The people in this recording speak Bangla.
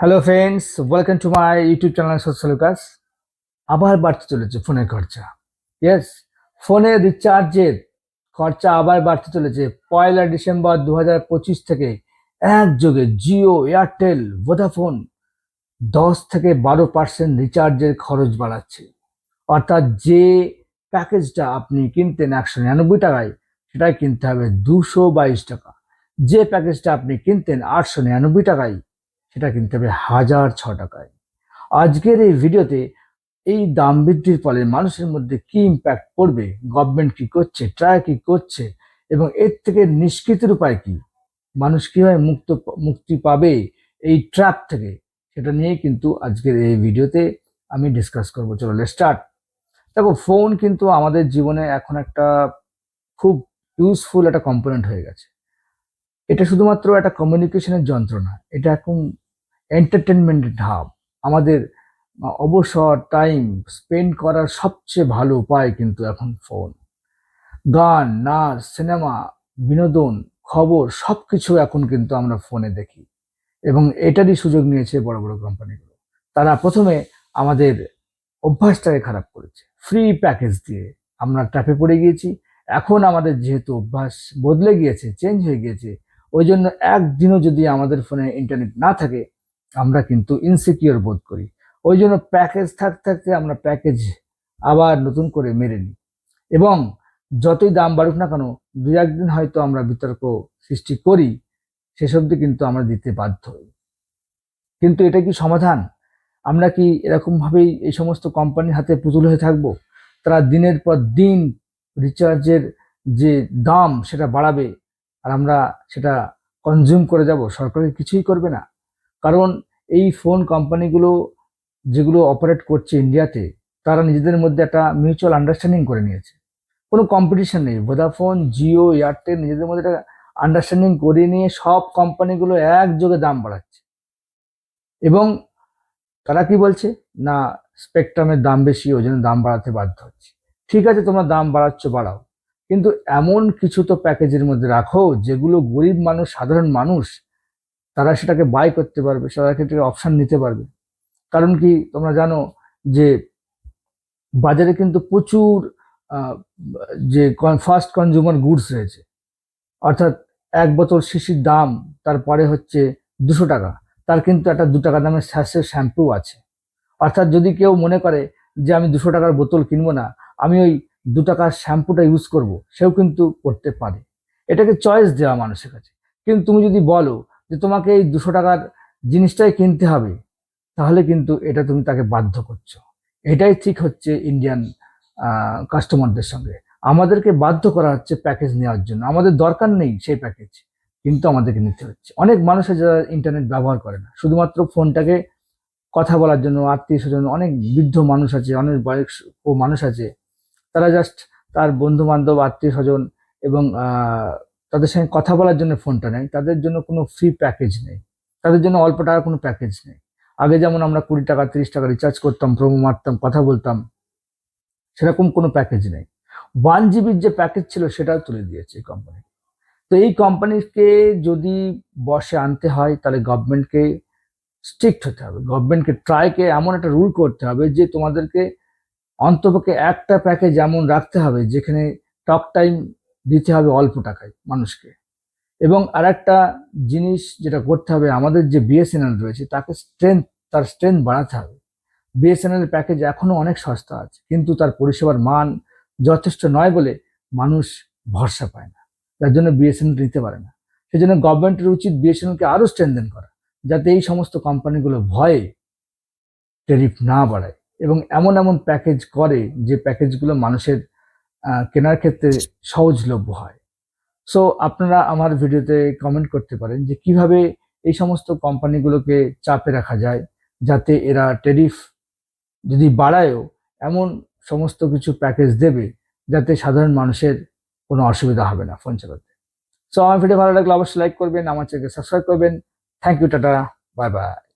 Hello friends welcome to my YouTube channel সোশ্যালুকাস আবার বাড়তে চলেছে ফোনের খরচা। ইয়েস ফোনের রিচার্জের খরচা আবার বাড়তে চলেছে। পয়লা ডিসেম্বর দু হাজার পঁচিশ থেকে একযোগে জিও, এয়ারটেল ভোদাফোন দশ থেকে বারো পার্সেন্ট রিচার্জের খরচ বাড়াচ্ছে। অর্থাৎ যে প্যাকেজটা আপনি কিনতেন একশো নিরানব্বই টাকায়, সেটাই কিনতে হবে দুশো বাইশ টাকা। যে প্যাকেজটা আপনি কিনতেন আটশো নিরানব্বই টাকায় সেটা কিনতে হবে হাজার ছ টাকায়। আজকের এই ভিডিওতে এই দাম বৃদ্ধির ফলে মানুষের মধ্যে কি ইম্প্যাক্ট পড়বে গভর্নমেন্ট কি করছে ট্রাই কি করছে, এবং এর থেকে নিষ্কৃতির উপায় কি? মানুষ কীভাবে মুক্ত, মুক্তি পাবে এই ট্র্যাপ থেকে? সেটা নিয়ে কিন্তু আজকের এই ভিডিওতে আমি ডিসকাস করব। চলো স্টার্ট দেখো ফোন কিন্তু আমাদের জীবনে এখন একটা খুব ইউজফুল একটা কম্পোনেন্ট হয়ে গেছে। এটা শুধুমাত্র একটা কমিউনিকেশনের যন্ত্র না এটা এখন এন্টারটেনমেন্টের ধাপ। আমাদের অবসর টাইম স্পেন্ড করার সবচেয়ে ভালো উপায় কিন্তু এখন ফোন গান, নাচ সিনেমা বিনোদন, খবর সব কিছু এখন কিন্তু আমরা ফোনে দেখি। এবং এটারই সুযোগ নিয়েছে বড় বড় কোম্পানিগুলো তারা প্রথমে আমাদের অভ্যাসটাকে খারাপ করেছে। ফ্রি প্যাকেজ দিয়ে আমরা ট্র্যাপে পড়ে গিয়েছি। এখন আমাদের যেহেতু অভ্যাস বদলে গিয়েছে চেঞ্জ হয়ে গিয়েছে, ওই জন্য একদিনও যদি আমাদের ফোনে ইন্টারনেট না থাকে আমরা কিন্তু ইনসিকিওর বোধ করি। ওই জন্য প্যাকেজ থাকতে থাকতে আমরা প্যাকেজ আবার নতুন করে মেরে নিই। এবং যতই দাম বাড়ুক না কেন, দু একদিন হয়তো আমরা বিতর্ক সৃষ্টি করি সেসব দিয়ে কিন্তু আমরা দিতে বাধ্য হই। কিন্তু এটা কি সমাধান? আমরা কি এরকমভাবেই এই সমস্ত কোম্পানির হাতে পুতুল হয়ে থাকব? তারা দিনের পর দিন রিচার্জের যে দাম, সেটা বাড়াবে, আর আমরা সেটা কনজিউম করে যাব, সরকার কি কিছুই করবে না। কারণ এই ফোন কোম্পানিগুলো যেগুলো অপারেট করছে ইন্ডিয়াতে তারা নিজেদের মধ্যে একটা মিউচুয়াল আন্ডারস্ট্যান্ডিং করে নিয়েছে। কোনো কম্পিটিশন নেই। ভোদাফোন জিও এয়ারটেল নিজেদের মধ্যে একটা আন্ডারস্ট্যান্ডিং করে নিয়ে সব কোম্পানিগুলো একযোগে দাম বাড়াচ্ছে। এবং তারা কি বলছে? না স্পেকট্রামের দাম বেশি, ওই জন্য দাম বাড়াতে বাধ্য হচ্ছে। ঠিক আছে, তোমরা দাম বাড়াচ্ছ, বাড়াও। কিন্তু এমন কিছু তো প্যাকেজের মধ্যে রাখো, যেগুলো গরিব মানুষ, সাধারণ মানুষ তারা সেটাকে বাই করতে পারবে তারা ক্ষেত্রে অপশান নিতে পারবে। কারণ কি, তোমরা জানো যে বাজারে কিন্তু প্রচুর যে ফার্স্ট কনজিউমার গুডস রয়েছে। অর্থাৎ এক বোতল শিশির দাম তারপরে হচ্ছে দুশো টাকা। তার কিন্তু একটা দু টাকা দামের স্যাশের শ্যাম্পু আছে। অর্থাৎ যদি কেউ মনে করে যে আমি দুশো টাকার বোতল কিনবো না, আমি ওই দু টাকার শ্যাম্পুটা ইউজ করব, সেও কিন্তু করতে পারে। এটাকে চয়েস দেওয়া মানুষের কাছে। কিন্তু তুমি যদি বলো যে তোমাকে এই দুশো টাকার জিনিসটাই কিনতে হবে, তাহলে কিন্তু এটা তুমি তাকে বাধ্য করছ। এটাই ঠিক হচ্ছে ইন্ডিয়ান কাস্টমারদের সঙ্গে। আমাদেরকে বাধ্য করা হচ্ছে প্যাকেজ নেওয়ার জন্য। আমাদের দরকার নেই সেই প্যাকেজ কিন্তু আমাদেরকে নিতে হচ্ছে। অনেক মানুষ আছে যারা ইন্টারনেট ব্যবহার করে না। শুধুমাত্র ফোনটাকে কথা বলার জন্য আত্মীয় স্বজন অনেক বৃদ্ধ মানুষ আছে, অনেক বয়স্ক মানুষ আছে। তারা জাস্ট তার বন্ধু বান্ধব আত্মীয় স্বজন এবং তাদের সঙ্গে কথা বলার জন্য ফোনটা নেই, তাদের জন্য কোনো ফ্রি প্যাকেজ নেই, তাদের জন্য অল্প টাকার কোনো প্যাকেজ নেই। আগে যেমন আমরা কুড়ি টাকা, তিরিশ টাকা রিচার্জ করতাম প্রোমো মারতাম, কথা বলতাম, সেরকম কোনো প্যাকেজ নেই। ওয়ান জিবির যে প্যাকেজ ছিল সেটাও তুলে দিয়েছে এই কোম্পানি তো এই কোম্পানিকে যদি বসে আনতে হয়, তাহলে গভর্নমেন্টকে স্ট্রিক্ট হতে হবে। গভর্নমেন্টকে ট্রাইকে এমন একটা রুল করতে হবে যে তোমাদেরকে অন্তপক্ষে একটা প্যাকেজ এমন রাখতে হবে যেখানে টক টাইম দিতে হবে অল্প টাকায় মানুষকে। এবং আর একটা জিনিস যেটা করতে হবে, আমাদের যে বিএসএনএল রয়েছে, তাকে স্ট্রেংথ তার স্ট্রেংথ বাড়াতে হবে। বিএসএনএল প্যাকেজ এখনও অনেক সস্তা আছে, কিন্তু তার পরিষেবার মান যথেষ্ট নয় বলে মানুষ ভরসা পায় না। যার জন্য বিএসএনএল নিতে পারে না। সেই জন্য গভর্নমেন্টের উচিত বিএসএনএলকে আরও স্ট্রেংথেন করা, যাতে এই সমস্ত কোম্পানিগুলো ভয়ে টেরিফ না বাড়ায়। এবং এমন এমন প্যাকেজ করে, যে প্যাকেজগুলো মানুষের কেনার ক্ষেত্রে সহজলভ্য হয়। সো আপনারা আমার ভিডিওতে কমেন্ট করতে পারেন যে কীভাবে এই সমস্ত কোম্পানিগুলোকে চাপে রাখা যায় যাতে এরা টেরিফ যদি বাড়ায়ও এমন সমস্ত কিছু প্যাকেজ দেবে যাতে সাধারণ মানুষের কোনো অসুবিধা হবে না ফোন চালাতে। সো আমার ভিডিও ভালো লাগলে অবশ্যই লাইক করবেন, আমার চ্যানেলকে সাবস্ক্রাইব করবেন। Thank you tata bye bye